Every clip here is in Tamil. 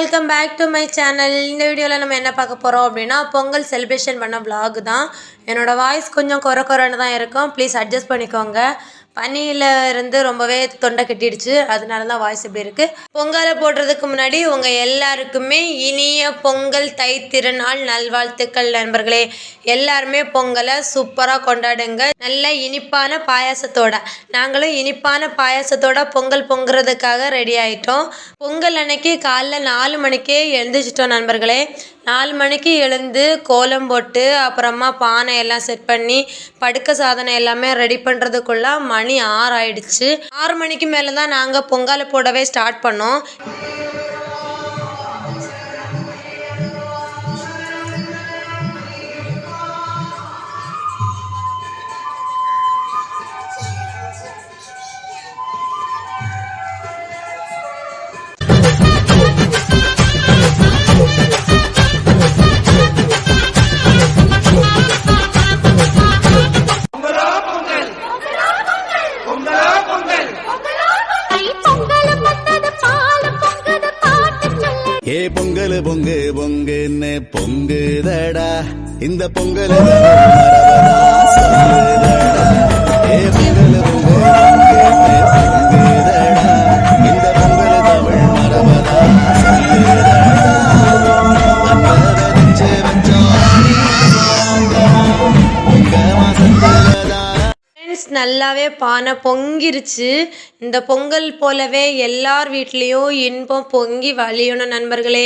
Welcome back to my channel இந்த வீடியோவில் நம்ம என்ன பார்க்க போகிறோம் அப்படின்னா பொங்கல் செலிப்ரேஷன் பண்ண vlog தான். என்னோட வாய்ஸ் கொஞ்சம் குறை குறைன்னு தான் இருக்கும். ப்ளீஸ் அட்ஜஸ்ட் பண்ணிக்கோங்க. பனியில் இருந்து ரொம்பவே தொண்டை கட்டிடுச்சு. அதனால தான் வாய்ஸ் இப்படி இருக்குது பொங்கலை போடுறதுக்கு முன்னாடி உங்கள் எல்லாருக்குமே இனிய பொங்கல் தை திருநாள் நல்வாழ்த்துக்கள் நண்பர்களே. எல்லாருமே பொங்கலை சூப்பராக கொண்டாடுங்க. நல்ல இனிப்பான பாயாசத்தோட. நாங்களும் இனிப்பான பாயாசத்தோட பொங்கல் பொங்குறதுக்காக ரெடி ஆகிட்டோம் பொங்கல் அன்னைக்கு காலைல நாலு மணிக்கே எழுந்திரிச்சிட்டோம் நண்பர்களே. நாலு மணிக்கு எழுந்து கோலம் போட்டு அப்புறமா பானை எல்லாம் செட் பண்ணி படுக்க சாதனை எல்லாமே ரெடி பண்ணுறதுக்குள்ள மணி ஆறு ஆயிடுச்சு ஆறு மணிக்கு மேலே தான் நாங்கள் பொங்கலை போடவே ஸ்டார்ட் பண்ணோம். ஏ பொங்கல் பொங்கு பொங்குன்னு பொங்குதடா. இந்த பொங்கல் ஃபுல்லாகவே நல்லாவே பானை பொங்கிருச்சு. இந்த பொங்கல் போலவே எல்லார் வீட்லேயும் இன்பம் பொங்கி வழியணும் நண்பர்களே.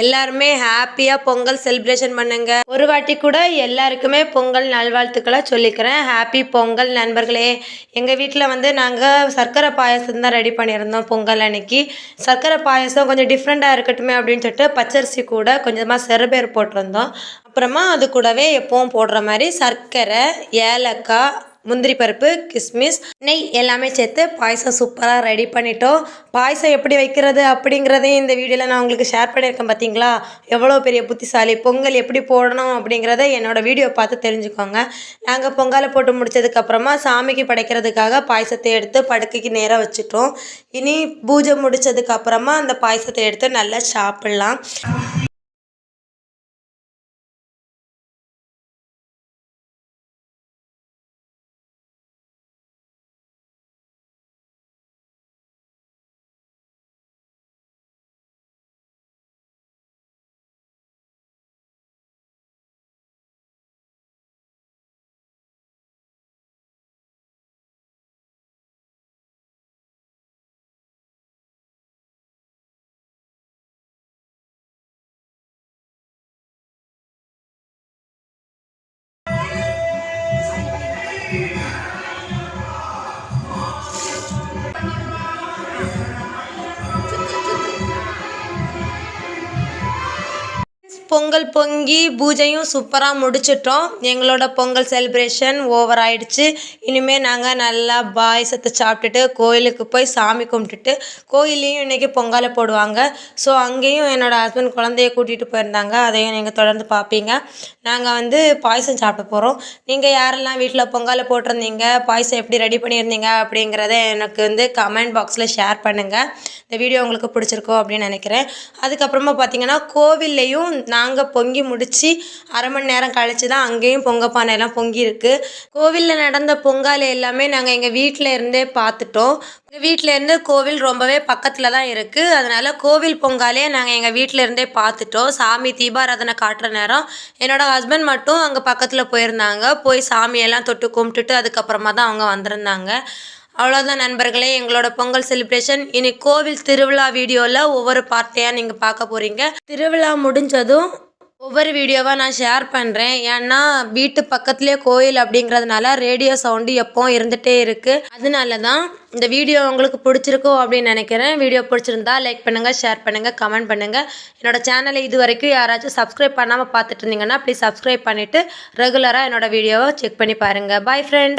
எல்லாருமே ஹாப்பியாக பொங்கல் செலிப்ரேஷன் பண்ணுங்க. ஒரு வாட்டி கூட எல்லாருக்குமே பொங்கல் நல்வாழ்த்துக்களை சொல்லிக்கிறேன். ஹாப்பி பொங்கல் நண்பர்களே. எங்கள் வீட்டில் வந்து நாங்கள் சர்க்கரை பாயசம் தான் ரெடி பண்ணியிருந்தோம் பொங்கல் அன்னைக்கு. சர்க்கரை பாயாசம் கொஞ்சம் டிஃப்ரெண்ட்டாக இருக்கட்டுமே அப்படின்னு சொல்லிட்டு பச்சரிசி கூட கொஞ்சமாக செரபேர் போட்டிருந்தோம். அப்புறமா அது கூடவே எப்பவும் போடுற மாதிரி சர்க்கரை ஏலக்காய் முந்திரி பருப்பு கிஸ்மிஸ் நெய் எல்லாமே சேர்த்து பாயசம் சூப்பராக ரெடி பண்ணிட்டோம். பாயசம் எப்படி வைக்கிறது அப்படிங்கிறதையும் இந்த வீடியோவில் நான் உங்களுக்கு ஷேர் பண்ணியிருக்கேன் பார்த்தீங்களா எவ்வளோ பெரிய புத்திசாலி பொங்கல் எப்படி போடணும் அப்படிங்கிறத என்னோடய வீடியோ பார்த்து தெரிஞ்சுக்கோங்க. நாங்கள் பொங்கலை போட்டு முடிச்சதுக்கப்புறமா சாமிக்கு படைக்கிறதுக்காக பாயசத்தை எடுத்து படுக்கைக்கு நேராக வச்சுட்டோம். இனி பூஜை முடிச்சதுக்கப்புறமா அந்த பாயசத்தை எடுத்து நல்லா சாப்பிட்லாம். பொங்கல் பொங்கி பூஜையும் சூப்பராக முடிச்சிட்டோம். எங்களோட பொங்கல் செலிப்ரேஷன் ஓவர் ஆயிடுச்சு. இனிமேல் நாங்கள் நல்லா பாயசத்தை சாப்பிட்டுட்டு கோயிலுக்கு போய் சாமி கும்பிட்டுட்டு கோயில்லையும் இன்றைக்கி பொங்கலை போடுவாங்க. ஸோ அங்கேயும் என்னோடய ஹஸ்பண்ட் குழந்தைய கூட்டிகிட்டு போயிருந்தாங்க. அதையும் நீங்கள் தொடர்ந்து பார்ப்பீங்க நாங்கள் வந்து பாயசம் சாப்பிட போகிறோம் நீங்கள் யாரெல்லாம் வீட்டில் பொங்கலை போட்டிருந்தீங்க? பாயசம் எப்படி ரெடி பண்ணியிருந்தீங்க? அப்படிங்கிறத எனக்கு வந்து கமெண்ட் பாக்ஸில் ஷேர் பண்ணுங்கள் இந்த வீடியோ உங்களுக்கு பிடிச்சிருக்கோ அப்படின்னு நினைக்கிறேன். அதுக்கப்புறமா பார்த்தீங்கன்னா கோவில்லையும் நான் நாங்கள் பொங்கி முடித்து அரை மணி நேரம் கழித்து தான் அங்கேயும் பொங்க பானை எல்லாம் பொங்கி இருக்குது கோவிலில் நடந்த பொங்கல் எல்லாமே நாங்கள் எங்கள் வீட்டில் இருந்தே பார்த்துட்டோம். எங்கள் வீட்டில் இருந்து கோவில் ரொம்பவே பக்கத்தில் தான் இருக்குது அதனால் கோவில் பொங்காலே நாங்கள் எங்கள் வீட்டில் இருந்தே பார்த்துட்டோம். சாமி தீபாராதனை காட்டுற நேரம் என்னோட ஹஸ்பண்ட் மட்டும் அங்கே பக்கத்தில் போயிருந்தாங்க. போய் சாமியெல்லாம் தொட்டு கும்பிட்டுட்டு அதுக்கப்புறமா தான் அவங்க வந்திருந்தாங்க. அவ்வளோதான் நண்பர்களே எங்களோட பொங்கல் செலிப்ரேஷன் இனி கோவில் திருவிழா வீடியோவில் ஒவ்வொரு பார்ட்டையாக நீங்கள் பார்க்க போகிறீங்க திருவிழா முடிஞ்சதும் ஒவ்வொரு வீடியோவாக நான் ஷேர் பண்ணுறேன் ஏன்னா வீட்டு பக்கத்துலேயே கோயில் அப்படிங்கிறதுனால ரேடியோ சவுண்டு எப்போவும் இருந்துகிட்டே இருக்குது அதனால தான் இந்த வீடியோ உங்களுக்கு பிடிச்சிருக்கோ அப்படின்னு நினைக்கிறேன். வீடியோ பிடிச்சிருந்தா லைக் பண்ணுங்கள் ஷேர் பண்ணுங்கள் கமெண்ட் பண்ணுங்கள் என்னோட சேனலை இது வரைக்கும் யாராச்சும் சப்ஸ்கிரைப் பண்ணாமல் பார்த்துட்டு இருந்தீங்கன்னா ப்ளீஸ் சப்ஸ்கிரைப் பண்ணிவிட்டு ரெகுலராக என்னோடய வீடியோவை செக் பண்ணி பாருங்கள் பாய் ஃப்ரெண்ட்